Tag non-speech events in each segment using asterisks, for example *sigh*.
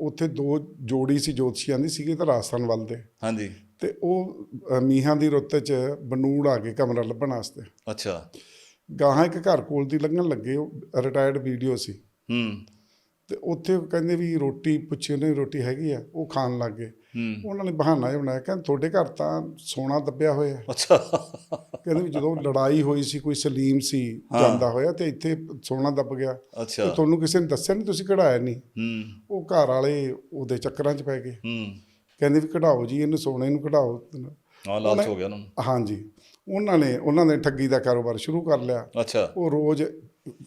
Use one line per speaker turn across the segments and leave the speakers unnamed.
ਉੱਥੇ ਦੋ ਜੋੜੀ ਸੀ ਜੋਤਸ਼ੀਆਂ ਦੀ ਸੀਗੇ ਤਾਂ ਰਾਜਸਥਾਨ ਵੱਲ ਦੇ।
ਹਾਂਜੀ।
ਤੇ ਉਹ ਅ, ਮੀਂਹਾਂ ਦੀ ਰੁੱਤ 'ਚ ਬਨੂੜ ਆ ਗਏ ਕਮਰਾ ਲੱਭਣ ਵਾਸਤੇ।
ਅੱਛਾ।
ਗਾਹਾਂ ਇੱਕ ਘਰ ਕੋਲ ਦੀ ਲੰਘਣ ਲੱਗੇ ਉਹ ਰਿਟਾਇਰਡ ਵੀਡੀਓ ਸੀ।
ਹੂੰ।
ਤੇ ਉੱਥੇ ਉਹ ਕਹਿੰਦੇ ਵੀ ਰੋਟੀ ਪੁੱਛੀ ਉਹਨੇ ਰੋਟੀ ਹੈਗੀ ਆ ਉਹ ਖਾਣ ਲੱਗ ਗਏ। ਉਹਨਾਂ ਨੇ ਬਹਾਨਾ ਜਿਹਾ ਬਣਾਇਆ ਕਹਿੰਦੇ ਤੁਹਾਡੇ ਘਰ ਤਾਂ ਸੋਨਾ ਦੱਬਿਆ ਹੋਇਆ।
ਅੱਛਾ।
ਕਹਿੰਦੇ ਵੀ ਜਦੋਂ ਲੜਾਈ ਹੋਈ ਸੀ ਕੋਈ ਸਲੀਮ ਸੀ ਜਾਂਦਾ ਹੋਇਆ ਤੇ ਇੱਥੇ ਸੋਨਾ ਦੱਬ ਗਿਆ। ਤੇ
ਅੱਛਾ
ਤੁਹਾਨੂੰ ਕਿਸੇ ਨੇ ਦੱਸਿਆ ਨਹੀਂ ਤੁਸੀਂ ਕਢਾਇਆ ਨਹੀਂ ਉਹ ਘਰ ਵਾਲੇ ਉਹਦੇ ਚੱਕਰਾਂ 'ਚ ਪੈ ਗਏ। ਕਹਿੰਦੇ ਵੀ ਕਢਾਓ ਜੀ ਇਹਨੂੰ ਸੋਨੇ ਨੂੰ ਕਢਾਓ।
ਹਾਂ ਲਾਲਚ ਹੋ ਗਿਆ ਉਹਨਾਂ ਨੂੰ।
ਹਾਂਜੀ। ਉਹਨਾਂ ਨੇ ਉਹਨਾਂ ਨੇ ਠੱਗੀ ਦਾ ਕਾਰੋਬਾਰ ਸ਼ੁਰੂ ਕਰ ਲਿਆ।
ਅੱਛਾ।
ਉਹ ਰੋਜ਼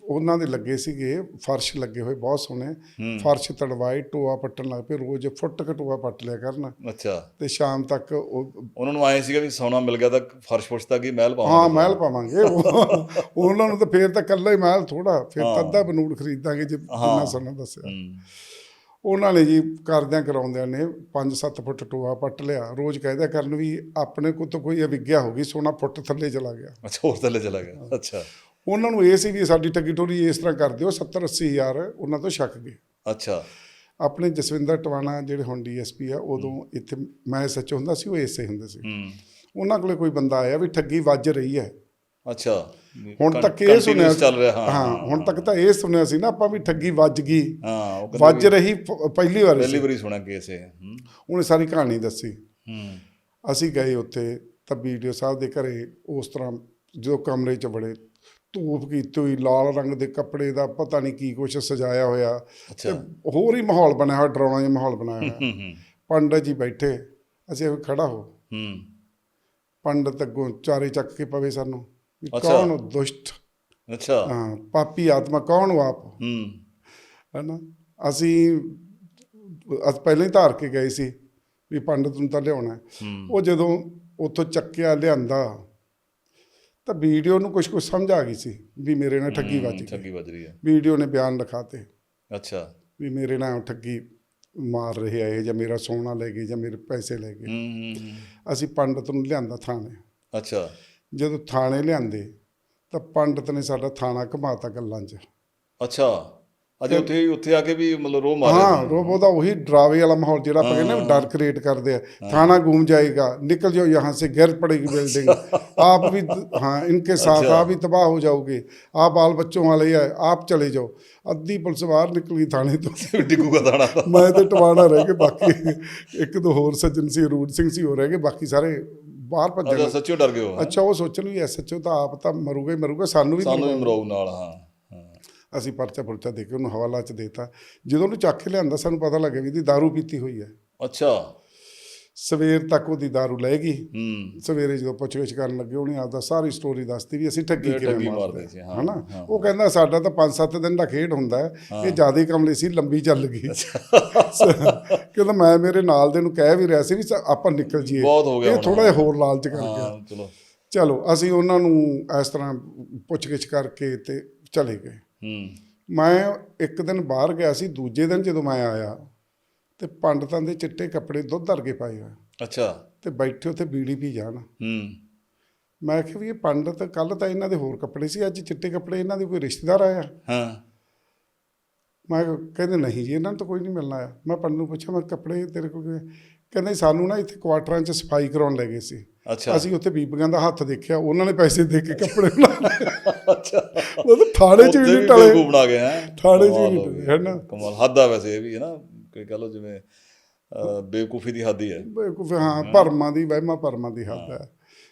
ਉਹਨਾਂ ਦੇ ਲੱਗੇ ਸੀਗੇ ਫਰਸ਼ ਲੱਗੇ ਹੋਏ ਬਹੁਤ ਸੋਹਣੇ।
ਹੂੰ।
ਫਰਸ਼ ਤੜਵਾਏ ਟੋਆ ਪੱਟਣ ਲੱਗ ਪਏ ਰੋਜ਼ ਫੁੱਟ ਕਟੋਆ ਪੱਟ ਲਿਆ ਕਰਨ।
ਅੱਛਾ।
ਤੇ ਸ਼ਾਮ ਤੱਕ ਉਹ
ਉਹਨਾਂ ਨੂੰ ਆਏ ਸੀਗਾ ਵੀ ਸੋਨਾ ਮਿਲ ਗਿਆ ਤਾਂ ਫਰਸ਼ ਫੁਰਸ਼ ਤੱਕ ਹੀ ਮਹਿਲ
ਹਾਂ
ਪਾਵਾਂਗੇ
ਮਹਿਲ ਪਾਵਾਂਗੇ। ਉਹ- *laughs* ਉਹਨਾਂ ਨੂੰ ਤਾਂ ਫੇਰ ਤਾਂ ਕੱਲਾ ਹੀ ਮਹਿਲ ਥੋੜਾ ਫੇਰ ਤਾਂ ਅੱਧਾ ਬਨੂੜ ਖਰੀਦਾਂਗੇ ਜੇ ਜਿੰਨਾ ਸੋਨਾ ਦੱਸਿਆ।
ਹੂੰ।
ਉਹਨਾਂ ਨੇ ਜੀ ਕਰਦਿਆਂ ਕਰਾਉਂਦਿਆਂ ਨੇ 5-7 ਫੁੱਟ ਟੋਆ ਪੱਟ ਲਿਆ। ਰੋਜ਼ ਕਹਿੰਦਾ ਕਰਨ ਵੀ ਆਪਣੇ ਕੋਲ ਤਾਂ ਕੋਈ ਅਵਿਗਿਆ ਹੋ ਗਈ ਸੋਨਾ ਫੁੱਟ ਥੱਲੇ ਚਲਾ ਗਿਆ।
ਅੱਛਾ ਹੋਰ ਥੱਲੇ ਚਲਾ ਗਿਆ। ਅੱਛਾ।
ਉਹਨਾਂ ਨੂੰ ਇਹ ਸੀ ਵੀ ਸਾਡੀ ਠੱਗੀ ਟੋਰੀ ਇਸ ਤਰ੍ਹਾਂ ਕਰਦੇ ਹੋ 70-80 ਹਜ਼ਾਰ ਉਹਨਾਂ ਤੋਂ ਛੱਕ ਗਏ।
ਅੱਛਾ।
ਆਪਣੇ ਜਸਵਿੰਦਰ ਟਵਾਣਾ ਜਿਹੜੇ ਹੁਣ ਡੀਐਸਪੀ ਆ ਉਦੋਂ ਇੱਥੇ ਮੈਂ ਸੱਚ ਹੁੰਦਾ ਸੀ ਉਹ ਐਸਏ ਹੁੰਦੇ ਸੀ।
ਹੂੰ।
ਉਹਨਾਂ ਕੋਲੇ ਕੋਈ ਬੰਦਾ ਆਇਆ ਵੀ ਠੱਗੀ ਵੱਜ ਰਹੀ ਹੈ।
ਅੱਛਾ।
ਹੁਣ ਤੱਕ ਇਹ ਸੁਣਿਆ
ਚੱਲ ਰਿਹਾ ਹਾਂ
ਹਾਂ ਹੁਣ ਤੱਕ ਤਾਂ ਇਹ ਸੁਣਿਆ ਸੀ ਨਾ ਆਪਾਂ ਵੀ ਠੱਗੀ ਵੱਜ ਗਈ।
ਹਾਂ
ਵੱਜ ਰਹੀ ਪਹਿਲੀ ਵਾਰ
ਪਹਿਲੀ ਵਾਰੀ ਸੁਣਿਆ ਕੇਸ ਇਹ
ਉਹਨੇ ਸਾਰੀ ਕਹਾਣੀ ਦੱਸੀ।
ਹੂੰ।
ਅਸੀਂ ਗਏ ਉੱਥੇ ਤਾਂ ਵੀਡੀਓ ਸਾਹਿਬ ਦੇ ਘਰੇ ਉਸ ਤਰ੍ਹਾਂ ਜਦੋਂ ਕਮਰੇ 'ਚ ਬੜੇ ਧੂਪ ਕੀਤੀ ਹੋਈ ਲਾਲ ਰੰਗ ਦੇ ਕੱਪੜੇ ਦਾ ਪਤਾ ਨਹੀਂ ਕੀ ਕੁਛ ਸਜਾਇਆ ਹੋਇਆ। ਤੇ ਹੋਰ ਹੀ ਮਾਹੌਲ ਬਣਿਆ ਹੋਇਆ ਡਰਾਉਣਾ ਜਿਹਾ ਮਾਹੌਲ ਬਣਾਇਆ ਹੋਇਆ। ਪੰਡਤ ਜੀ ਬੈਠੇ ਅਸੀਂ ਖੜਾ ਹੋ।
ਹੂੰ।
ਪੰਡਤ ਅੱਗੋਂ ਚਾਰੇ ਚੱਕ ਕੇ ਪਵੇ ਸਾਨੂੰ। ਕੌਣ ਹੋ ਦੁਸ਼ਟ?
ਅੱਛਾ।
ਹਾਂ ਪਾਪੀ ਆਤਮਾ ਕੌਣ ਹੋ ਆਪ?
ਹੂੰ।
ਹੈਨਾ? ਅਸੀਂ ਅਸ ਪਹਿਲਾਂ ਹੀ ਧਾਰ ਕੇ ਗਏ ਸੀ ਵੀ ਪੰਡਤ ਨੂੰ ਤਾਂ ਲਿਆਉਣਾ। ਉਹ ਜਦੋਂ ਉੱਥੋਂ ਚੱਕਿਆ ਲਿਆਂਦਾ ਤਾਂ ਵੀਡੀਓ ਨੂੰ ਕੁਝ ਕੁਝ ਸਮਝ ਆ ਗਈ ਸੀ ਵੀ ਮੇਰੇ ਨਾਲ ਠੱਗੀ ਵੱਜ ਗਈ।
ਠੱਗੀ ਵੱਜ ਰਹੀ ਹੈ।
ਵੀਡੀਓ ਨੇ ਬਿਆਨ ਲਿਖਾਤੇ
ਅੱਛਾ।
ਵੀ ਮੇਰੇ ਨਾਲ ਠੱਗੀ ਮਾਰ ਰਹੇ ਆ ਇਹ ਜਾਂ ਮੇਰਾ ਸੋਨਾ ਲੈ ਗਏ ਜਾਂ ਮੇਰੇ ਪੈਸੇ ਲੈ ਗਏ। ਅਸੀਂ ਪੰਡਤ ਨੂੰ ਲਿਆਂਦਾ ਥਾਣੇ।
ਅੱਛਾ।
ਜਦੋਂ ਥਾਣੇ ਲਿਆਂਦੇ ਤਾਂ ਪੰਡਤ ਨੇ ਸਾਡਾ ਥਾਣਾ ਘਮਾਤਾ ਗੱਲਾਂ 'ਚ।
ਅੱਛਾ। ਅਜੇ ਉੱਥੇ ਉੱਥੇ ਆ ਕੇ ਵੀ ਮਤਲਬ ਰੋ ਮਾਰਿਆ
ਹਾਂ ਰੋਬੋ ਦਾ ਉਹੀ ਡਰਾਵੇ ਵਾਲਾ ਮਾਹੌਲ ਜਿਹੜਾ ਆਪਾਂ ਕਹਿੰਦੇ ਨਾ ਡਰ ਕ੍ਰੀਏਟ ਕਰਦੇ ਆ थाना घूम जाएगा निकल जाओ यहाँ से गिर पड़ेगी बिल्डिंग आप भी हाँ इनके साथ आप भी तबाह हो जाओगे आप बाल बच्चों वाले है आप चले जाओ अद्धी पुलिस बाहर निकल गई थाने तो
ਡਿੱਗੂਗਾ ਦਾਣਾ
ਮੈਂ ਤੇ ਟਵਾਣਾ ਰਹਿ ਗਏ ਬਾਕੀ ਇੱਕ ਦੋ ਹੋਰ ਸੱਜਣ ਸੀ ਰੂਟ ਸਿੰਘ ਸੀ ਹੋ ਰਹਿ ਗਏ ਬਾਕੀ ਸਾਰੇ ਬਾਹਰ ਭੱਜ
ਅੱਛਾ
ਗਏ
ਸੱਚੋ ਡਰ ਗਏ ਹੋ
ਅੱਛਾ ਉਹ ਸੋਚਣ ਵੀ ਐਸਐਚਓ ਤਾਂ ਆਪ ਤਾਂ ਮਰੂਗਾ ਹੀ ਮਰੂਗਾ ਸਾਨੂੰ ਵੀ
ਸਾਨੂੰ ਵੀ
ਮਰਵਾਉਣਾ।
ਮਰਾਉ ਨਾਲ ਹਾਂ ਹਾਂ
ਅਸੀਂ ਪਰਚਾ ਪੁਰਚਾ ਦੇ ਕੇ ਉਹਨੂੰ ਹਵਾਲਾ 'ਚ ਦੇਤਾ। ਜਦੋਂ ਉਹਨੂੰ ਚੱਕ ਕੇ ਲਿਆਂਦਾ ਸਾਨੂੰ ਪਤਾ ਲੱਗਿਆ ਵੀ ਇਹਦੀ ਦਾਰੂ ਪੀਤੀ ਹੋਈ ਹੈ।
ਅੱਛਾ।
ਸਵੇਰ ਤੱਕ ਉਹਦੀ ਦਾਰੂ ਲੈ ਗਈ। ਸਵੇਰੇ ਜਦੋਂ ਪੁੱਛਗਿੱਛ ਕਰਨ ਲੱਗੇ ਉਹਨੇ ਆਪਦਾ ਸਾਰੀ ਸਟੋਰੀ ਦੱਸਤੀ ਵੀ ਅਸੀਂ ਠੱਗੀ ਕਿਵੇਂ ਮਾਰਦੇ
ਸੀ ਹਾਂ।
ਹਨਾ? ਉਹ ਕਹਿੰਦਾ ਸਾਡਾ ਤਾਂ 5-7 ਦਿਨ ਦਾ ਖੇਡ ਹੁੰਦਾ ਇਹ ਜ਼ਿਆਦਾ ਕਮਲੀ ਸੀ ਲੰਬੀ ਚੱਲ ਗਈ। ਕਿਉਂਕਿ ਮੈਂ ਮੇਰੇ ਨਾਲ ਦੇ ਨੂੰ ਕਹਿ ਵੀ ਰਿਹਾ ਸੀ ਵੀ ਆਪਾਂ ਨਿਕਲ ਜੀਏ ਇਹ ਥੋੜਾ ਜਿਹਾ ਹੋਰ ਲਾਲਚ ਕਰ ਗਿਆ।
ਚਲੋ।
ਚਲੋ ਅਸੀਂ ਉਹਨਾਂ ਨੂੰ ਇਸ ਤਰ੍ਹਾਂ ਪੁੱਛਗਿੱਛ ਕਰਕੇ ਤੇ ਚਲੇ ਗਏ।
ਹੂੰ।
ਮੈਂ ਇੱਕ ਦਿਨ ਬਾਹਰ ਗਿਆ ਸੀ ਦੂਜੇ ਦਿਨ ਜਦੋਂ ਮੈਂ ਆਇਆ ਤੇ ਪੰਡਤਾਂ ਦੇ ਚਿੱਟੇ ਕੱਪੜੇ ਦੁੱਧ ਵਰਗੇ ਪਾਏ ਹੋਏ।
ਅੱਛਾ।
ਤੇ ਬੈਠੇ ਉੱਥੇ ਬੀੜੀ ਪੀ ਜਾਣ।
ਹੂੰ।
ਮੈਂ ਕਿਹਾ ਵੀ ਇਹ ਪੰਡਤ ਕੱਲ ਤਾਂ ਇਹਨਾਂ ਦੇ ਹੋਰ ਕੱਪੜੇ ਸੀ ਅੱਜ ਚਿੱਟੇ ਕੱਪੜੇ ਇਹਨਾਂ ਦੇ ਕੋਈ ਰਿਸ਼ਤੇਦਾਰ ਆਇਆ?
ਹਾਂ।
ਮੈਂ ਕਿਹਾ, ਕਹਿੰਦੇ ਨਹੀਂ ਜੀ ਇਹਨਾਂ ਨੂੰ ਤਾਂ ਕੋਈ ਨਹੀਂ ਮਿਲਣਾ ਆਇਆ। ਮੈਂ ਪੰਡਤ ਨੂੰ ਪੁੱਛਿਆ ਮੈਂ ਕਿਹਾ, ਕੱਪੜੇ ਤੇਰੇ ਕੋਲ ਕਿਵੇਂ? ਕਹਿੰਦੇ ਸਾਨੂੰ ਨਾ ਇੱਥੇ ਕੁਆਟਰਾਂ 'ਚ ਸਫ਼ਾਈ ਕਰਾਉਣ ਲੈ ਗਏ ਸੀ।
ਅੱਛਾ।
ਅਸੀਂ ਉੱਥੇ ਬੀਬੀਆਂ ਦਾ ਹੱਥ ਦੇਖਿਆ ਉਹਨਾਂ ਨੇ ਪੈਸੇ ਦੇ ਕੇ ਕੱਪੜੇ ਬਣਾ
ਅੱਛਾ।
ਮਤਲਬ ਥਾਣੇ 'ਚ ਵੀ ਟਲੇ।
ਬਣਾ ਗਏ ਹੈ?
ਥਾਣੇ 'ਚ ਵੀ ਟਲੇ ਹੈ ਨਾ?
ਕਮਾਲ। ਹੱਦ ਆ ਵੈਸੇ ਇਹ ਵੀ ਹੈ ਨਾ? ਕੋਈ ਕਹ ਲਓ ਜਿਵੇਂ ਬੇਵਕੂਫੀ ਦੀ ਹੱਦ ਹੀ ਹੈ।
ਬੇਵਕੂਫ ਹਾਂ ਭਰਮਾਂ ਦੀ ਵਹਿਮਾਂ ਭਰਮਾਂ ਦੀ ਹੱਦ ਹੈ।